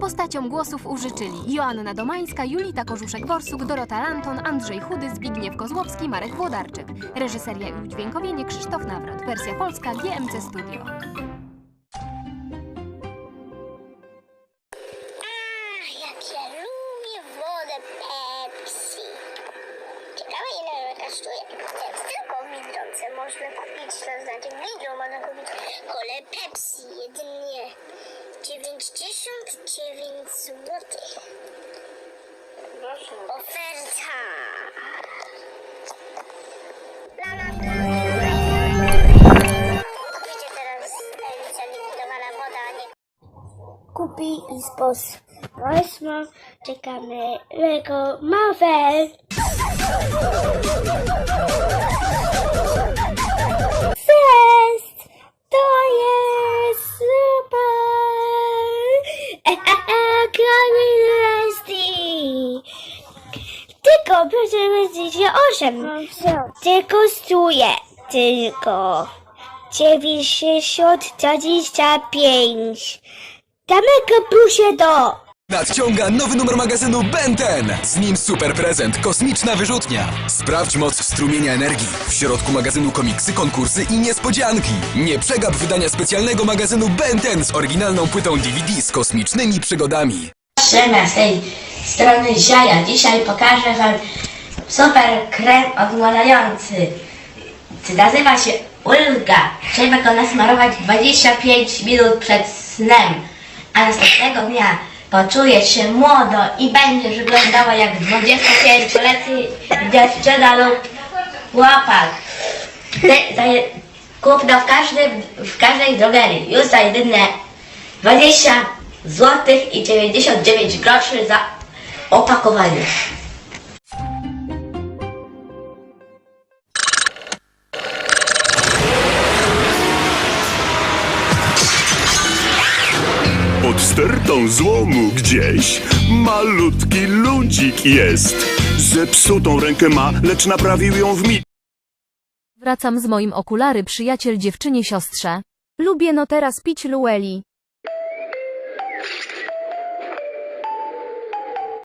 Postaciom głosów użyczyli Joanna Domańska, Julita Korzuszek-Borsuk, Dorota Lanton, Andrzej Chudy, Zbigniew Kozłowski, Marek Włodarczyk. Reżyseria i udźwiękowienie Krzysztof Nawrot. Wersja polska GMC Studio. Ach, jak ja lubię wodę Pepsi. Ciekawe ile ona kosztuje. Jak tylko w Biedronce można kupić, to znaczy w Lidlu można kupić kolę Pepsi jedynie 99 zł. Oferta. Teraz limitowana woda, a nie kupi sposób. Osmo, czekamy Lego Marvel. Proszę 28. Tylko stuje. Tylko 90 25. Damy kapusie do. Nadciąga nowy numer magazynu Ben 10. Z nim super prezent, kosmiczna wyrzutnia. Sprawdź moc strumienia energii. W środku magazynu komiksy, konkursy i niespodzianki. Nie przegap wydania specjalnego magazynu Ben 10 z oryginalną płytą DVD z kosmicznymi przygodami. Trzyma z tej strony Ziaja. Dzisiaj pokażę Wam super krem odmładający. Nazywa się Ulga. Trzeba go nasmarować 25 minut przed snem, a następnego dnia poczujesz się młodo i będziesz wyglądała jak 25-letnia dziewczyna lub chłopak. Kup go w, każdym, w każdej drogerii. Już za jedyne 20 zł i 99 groszy za opakowanie. Pod stertą złomu gdzieś malutki ludzik jest. Zepsutą rękę ma, lecz naprawił ją w mi. Wracam z moim okulary przyjaciel dziewczynie siostrze. Lubię no teraz pić Lueli.